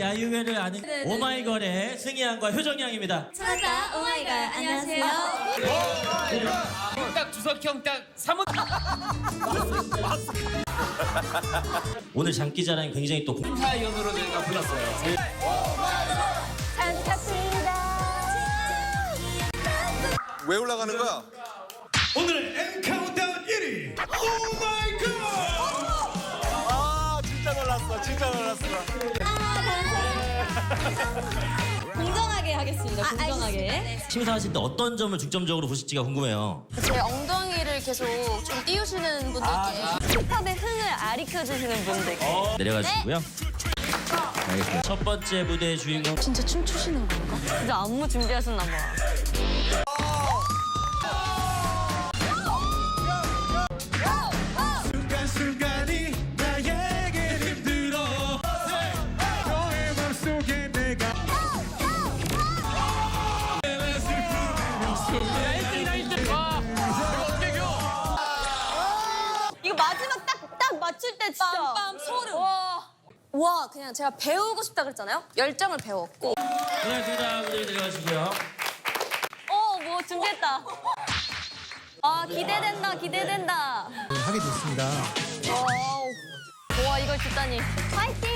야유회를 아는 오마이걸의 승희양과 효정양입니다. 찾았다 오마이걸. 안녕하세요. 딱 주석 형 딱 3호 오늘 장기자랑 굉장히 또 공- 타이언으로 저희가 불렀어요. 왜 올라가는 거야? 오늘 M 카운트다운 1위 오 마이 갓 아 진짜 놀랐어 진짜 놀랐어 공정하게. 하겠습니다. 공정하게 심사하실 때 어떤 점을 중점적으로 보실지가 궁금해요. 제 엉덩이를 계속 좀 띄우시는 분들께 힙합의 흥을 아리켜주시는 분들 내려가시고요. 알겠습니다. 첫 번째 무대의 주인공. 진짜 춤추시는 건가? 진짜 안무 준비하셨나 봐 진짜 빰빰 소름 와. 와 그냥 제가 배우고 싶다 그랬잖아요. 열정을 배웠고 고맙습니다. 무대 내려가시고요. 어 뭐 준비했다 아 기대된다 기대된다 하게 됐습니다 와 이걸 듣다니 파이팅